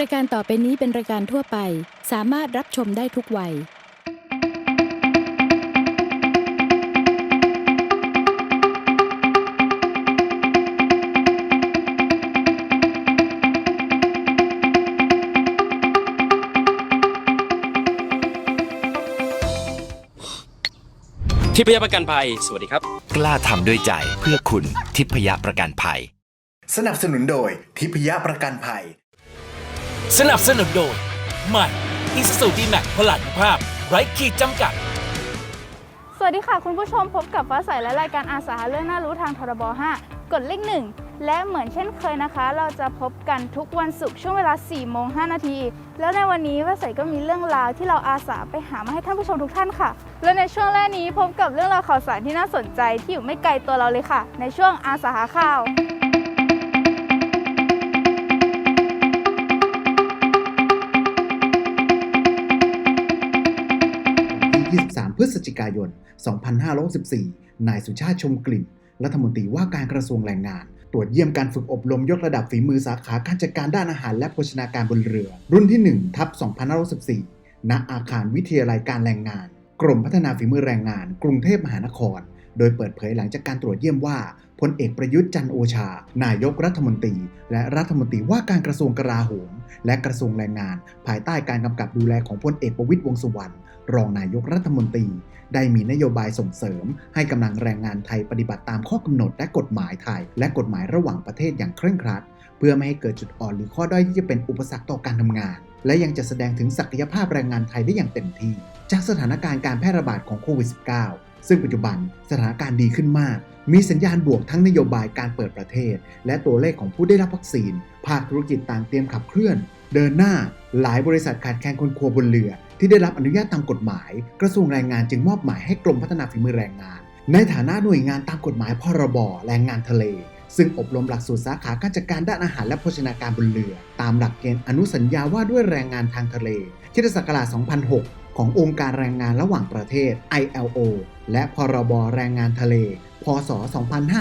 รายการต่อไปนี้เป็นรายการทั่วไป สามารถรับชมได้ทุกวัย ทิพยประกันภัย สวัสดีครับ กล้าทำด้วยใจเพื่อคุณทิพยประกันภัย สนับสนุนโดยทิพยประกันภัย สนับสนุนโดยใหม่อิสซูดีแม็กพลังภาพไร้ขีดจำกัด สวัสดีค่ะ คุณผู้ชมพบกับฟ้าใสและรายการอาสาเรื่องน่ารู้ทางทรบ 5 กดเลขหนึ่งและเหมือนเช่นเคยนะคะ เราจะพบกันทุกวันศุกร์ช่วงเวลา 4 โมง 5 นาที แล้วในวันนี้ฟ้าใสก็มีเรื่องราวที่เราอาสาไปหามาให้ท่านผู้ชมทุกท่านค่ะ และในช่วงแรกนี้พบกับเรื่องราวข่าวสารที่น่าสนใจที่อยู่ไม่ไกลตัวเราเลยค่ะ ในช่วงอาสาหาข่าว 23 พฤศจิกายน 2564 นายสุชาติชมกลิ่น รัฐมนตรีว่าการกระทรวงแรงงาน ตรวจเยี่ยมการฝึกอบรมยกระดับฝีมือสาขาการจัดการด้านอาหารและโภชนาการบนเรือ รุ่นที่ 1 ทับ 2564 ณ อาคารวิทยาลัยการแรงงาน กรมพัฒนาฝีมือแรงงาน กรุงเทพมหานคร โดยเปิดเผยหลังจากการตรวจเยี่ยมว่าพลเอกประยุทธ์จันโอชา นายกรัฐมนตรี และรัฐมนตรีว่าการกระทรวงกลาโหม และกระทรวงแรงงาน ภายใต้การกำกับดูแลของพลเอกประวิตยวงสุวรรณ รองนายกรัฐมนตรี ได้มีนโยบายส่งเสริม ให้กำลังแรงงานไทยปฏิบัติตามข้อกำหนดและกฎหมายไทย และกฎหมายระหว่างประเทศอย่างเคร่งครัด เพื่อไม่ให้เกิดจุดอ่อนหรือข้อด้อยที่จะเป็นอุปสรรคต่อการทำงาน และยังจะแสดงถึงศักยภาพแรงงานไทยได้อย่างเต็มที่ จากสถานการณ์การแพร่ระบาดของโควิด -19 ซึ่งปัจจุบันสถานการณ์ดีขึ้นมากมีสัญญาณบวกทั้งนโยบายการเปิดประเทศ และตัวเลขของผู้ได้รับวัคซีน ภาคธุรกิจต่างเตรียมขับเคลื่อน เดินหน้าหลายบริษัทขาดแคลนคนครัวบนเรือ ที่ได้รับอนุญาตตามกฎหมาย กระทรวงแรงงานจึงมอบหมายให้กรมพัฒนาฝีมือแรงงาน ในฐานะหน่วยงานตามกฎหมายพรบแรงงานทะเล ซึ่งอบรมหลักสูตรสาขาการจัดการด้านอาหารและโภชนาการบนเรือ ตามหลักเกณฑ์อนุสัญญาว่าด้วยแรงงานทางทะเลคิศักราช2006 ขององค์การแรงงานระหว่างประเทศ ILO และพรบแรงงานทะเล พศ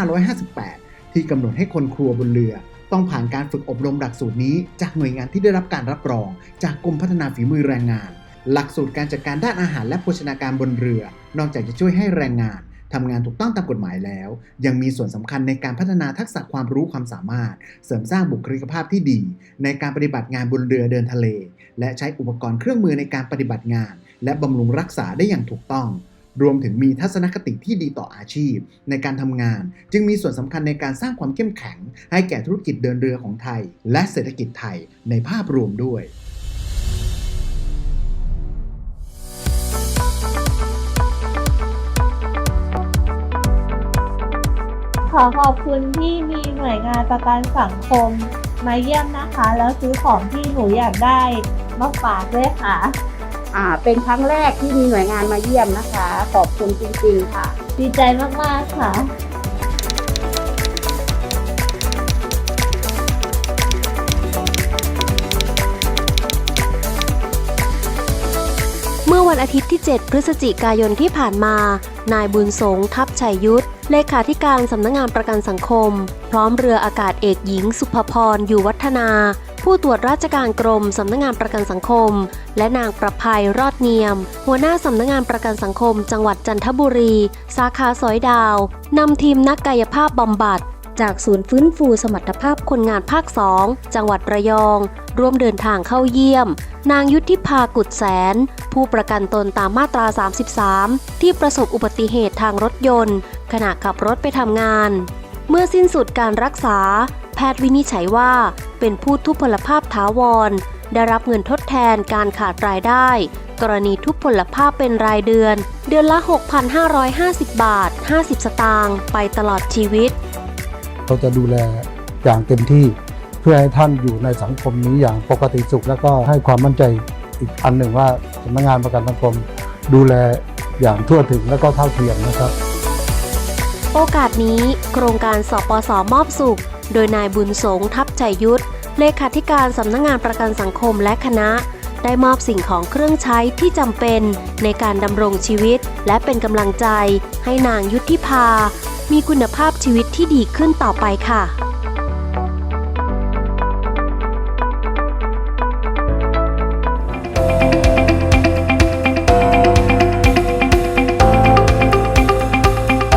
2558 ที่กำหนดให้คนครัวบนเรือ ต้องผ่านการฝึกอบรมหลักสูตรนี้ จากหน่วยงานที่ได้รับการรับรอง จากกรมพัฒนาฝีมือแรงงาน หลักสูตรการจัดการด้านอาหารและโภชนาการบนเรือ นอกจากจะช่วยให้แรงงานทำงานถูกต้องตามกฎหมายแล้ว ยังมีส่วนสำคัญในการพัฒนาทักษะความรู้ความสามารถ เสริมสร้างบุคลิกภาพที่ดี ในการปฏิบัติงานบนเรือเดินทะเล และใช้อุปกรณ์เครื่องมือในการปฏิบัติงาน และบำรุงรักษาได้อย่างถูกต้อง รวมถึงมีทัศนคติที่ดีต่ออาชีพ ในการทำงาน จึงมีส่วนสำคัญในการสร้างความเข้มแข็ง ให้แก่ธุรกิจเดินเรือของไทย และเศรษฐกิจไทยในภาพรวมด้วยขอขอบคุณที่มีหน่วยงานประกันสังคมมาเยี่ยมนะคะ แล้วซื้อของที่หนูอยากได้มาฝากด้วยค่ะ อ่าเป็นครั้งแรกที่มีหน่วยงานมาเยี่ยมนะคะ ขอบคุณจริงๆค่ะ ดีใจมากๆค่ะเมื่อวันอาทิตย์ที่ 7 พฤศจิกายนที่ผ่านมา นายบุญสงฆ์ทัพชัยยุทธ เลขาธิการสำนักงงานประกันสังคม พร้อมเรืออากาศเอกหญิง สุภพร อยู่วัฒนา ผู้ตรวจราชการกรมสำนักงงานประกันสังคม และนางประภัยรอดเนียม หัวหน้าสำนักงงานประกันสังคม จังหวัดจันทบุรี สาขาสอยดาวนำทีมนักกายภาพบำบัดจากศูนย์ฟื้นฟูสมรรถภาพคนงานภาค 2 จังหวัดระยอง ร่วมเดินทางเข้าเยี่ยม นางยุทธิภากุดแสน ผู้ประกันตนตามมาตรา 33 ที่ประสบอุบัติเหตุทางรถยนต์ ขณะขับรถไปทำงาน เมื่อสิ้นสุดการรักษา แพทย์วินิจฉัยว่า เป็นผู้ทุพพลภาพถาวร ได้รับเงินทดแทนการขาดรายได้ กรณีทุพพลภาพเป็นรายเดือน เดือนละ 6,550 บาท 50 สตางค์ไปตลอดชีวิต เราจะดูแลอย่างเต็มที่เพื่อให้ท่านอยู่ในสังคมนี้อย่างปกติสุข แล้วก็ให้ความมั่นใจอีกอันหนึ่งว่าสำนักงานประกันสังคม ดูแลอย่างทั่วถึงและก็เท่าเทียมนะครับ โอกาสนี้โครงการสปสมอบสุข โดยนายบุญสงทัพใจยุทธเลขาธิการสำนักงงานประกันสังคมและคณะ ได้มอบสิ่งของเครื่องใช้ที่จำเป็นในการดำรงชีวิต และเป็นกำลังใจให้นางยุทธิภา มีคุณภาพชีวิตที่ดีขึ้นต่อไปค่ะ